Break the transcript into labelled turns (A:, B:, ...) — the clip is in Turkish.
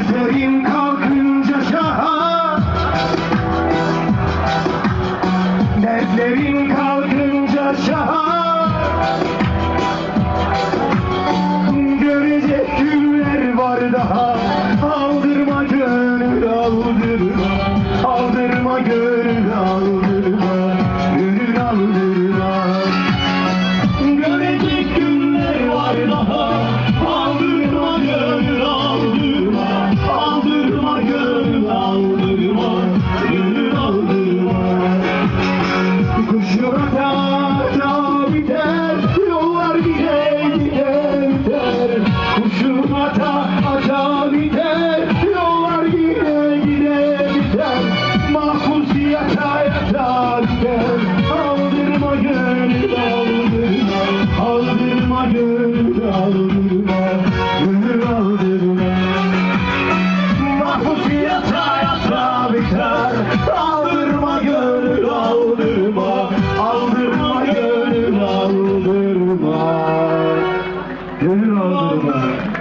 A: Seferim kalkınca şaha Dertlerim kalkınca şaha Görecek günler var daha. sen Mahpus yata yata sen Aldırma gönül aldırma Aldırma gönül aldırma Gönül aldırma. Mahpus yata yata biter Aldırma gönül aldırma Aldırma gönül aldırma Gönül aldırma.